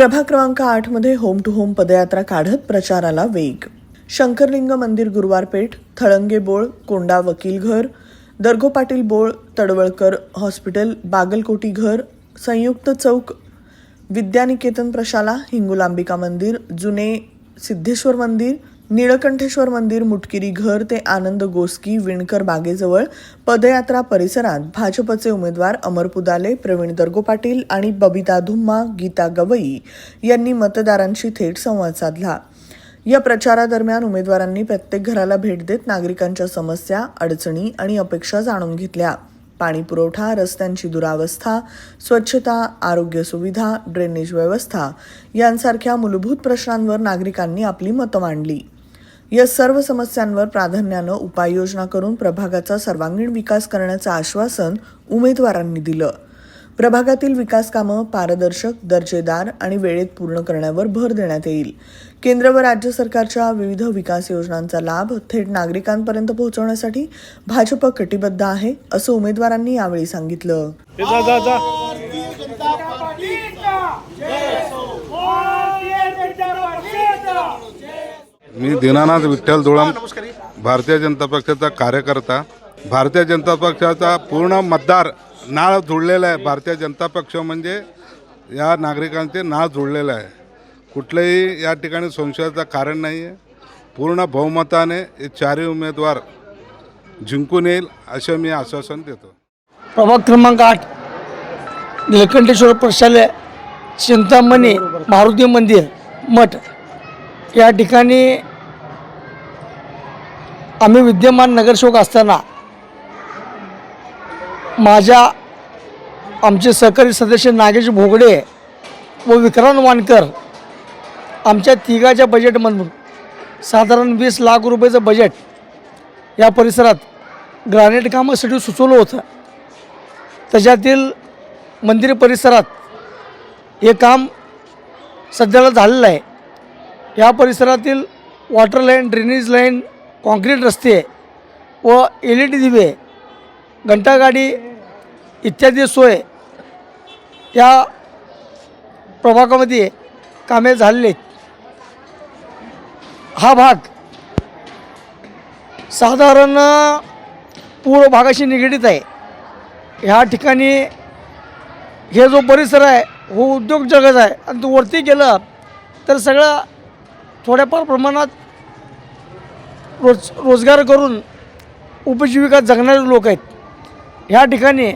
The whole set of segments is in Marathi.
प्रभाग क्रमांक आठमध्ये होम टू होम पदयात्रा काढत प्रचाराला वेग. शंकरलिंग मंदिर गुरुवारपेठ थळंगे बोळ कोंडा वकील घर दर्गो पाटील बोळ तडवळकर हॉस्पिटल बागलकोटी घर संयुक्त चौक विद्यानिकेतन प्रशाला हिंगुलांबिका मंदिर जुने सिद्धेश्वर मंदिर निळकंठेश्वर मंदिर मुटकिरी घर ते आनंद गोस्की विणकर बागेजवळ पदयात्रा परिसरात भाजपचे उमेदवार अमर पुदाले प्रवीण दर्गो पाटील आणि बबिता धुम्मा गीता गवई यांनी मतदारांशी थेट संवाद साधला. या प्रचारादरम्यान उमेदवारांनी प्रत्येक घराला भेट देत नागरिकांच्या समस्या अडचणी आणि अपेक्षा जाणून घेतल्या. पाणी पुरवठा रस्त्यांची दुरावस्था स्वच्छता आरोग्य सुविधा ड्रेनेज व्यवस्था यांसारख्या मूलभूत प्रश्नांवर नागरिकांनी आपली मतं मांडली. या सर्व समस्यांवर प्राधान्यानं उपाययोजना करून प्रभागाचा सर्वांगीण विकास करण्याचं आश्वासन उमेदवारांनी दिलं. प्रभागातील विकास कामं पारदर्शक दर्जेदार आणि वेळेत पूर्ण करण्यावर भर देण्यात येईल. केंद्र व राज्य सरकारच्या विविध विकास योजनांचा लाभ थेट नागरिकांपर्यंत पोहोचवण्यासाठी भाजप कटिबद्ध आहे असं उमेदवारांनी यावेळी सांगितलं. मी दीनानाथ विठ्ठल धुळम भारतीय जनता पक्षाचा कार्यकर्ता. भारतीय जनता पक्षाचा पूर्ण मतदार नाळ जुळलेला आहे. भारतीय जनता पक्ष म्हणजे या नागरिकांचे नाळ जुळलेलं आहे. कुठलंही या ठिकाणी संशयाचं कारण नाही आहे पूर्ण बहुमताने हे चारही उमेदवार जिंकून येईल असं मी आश्वासन देतो. प्रभाग क्रमांक आठ निलकंठेश्वर प्रशालय चिंतामणी मारुती मंदिर मठ. या ठिकाणी आम्ही विद्यमान नगरसेवक असताना माझ्या आमचे सहकारी सदस्य नागेश भोगडे व विक्रांत वानकर आमच्या तिघाच्या बजेटमधून साधारण वीस लाख रुपयाचं बजेट या परिसरात ग्रॅनेट कामासाठी सुचवलं होतं. त्याच्यातील मंदिर परिसरात हे काम सध्याला झालेलं आहे. या परिसरातील water line drainage line concrete रस्ते व एल ई डी दिवे घंटागाडी इत्यादी सोय या प्रभागामध्ये कामे झालेली आहेत. हा भाग साधारण पूर्व भागाशी निगडीत आहे. ह्या ठिकाणी हे जो परिसर आहे हो उद्योग जगत आहे. आणि तो वरती गेलं तर सगळं थोड्याफार प्रमाणात रोज रोजगार करून उपजीविका जगणारे लोक आहेत. ह्या ठिकाणी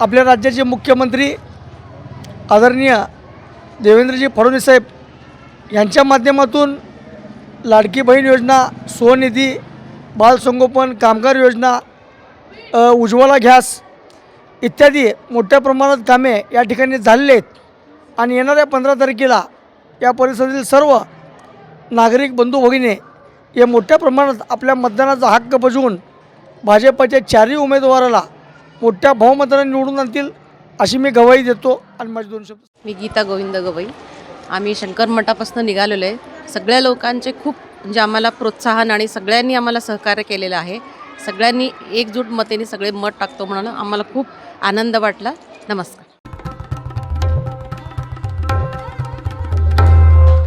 आपल्या राज्याचे मुख्यमंत्री आदरणीय देवेंद्रजी फडणवीस साहेब यांच्या माध्यमातून लाडकी बहीण योजना स्वनिधी बालसंगोपन कामगार योजना उज्ज्वला गॅस इत्यादी मोठ्या प्रमाणात कामे या ठिकाणी झालेली आहेत. आणि येणाऱ्या पंधरा तारखेला या परिसरातील सर्व नागरिक बंधू भगिनी हे मोठ्या प्रमाणात आपल्या मतदानाचा हक्क बजवून भाजपच्या चारही उमेदवाराला मोठ्या बहुमताने निवडून आणतील अशी मी गवाई देतो. आणि माझे दोन शब्द मी गीता गोविंद गवई. आम्ही शंकर मठापासून निघालेलो आहे. सगळ्या लोकांचे खूप म्हणजे आम्हाला प्रोत्साहन आणि सगळ्यांनी आम्हाला सहकार्य केलेलं आहे. सगळ्यांनी एकजूट मतेने सगळे मत टाकतो म्हणून आम्हाला खूप आनंद वाटला. नमस्कार.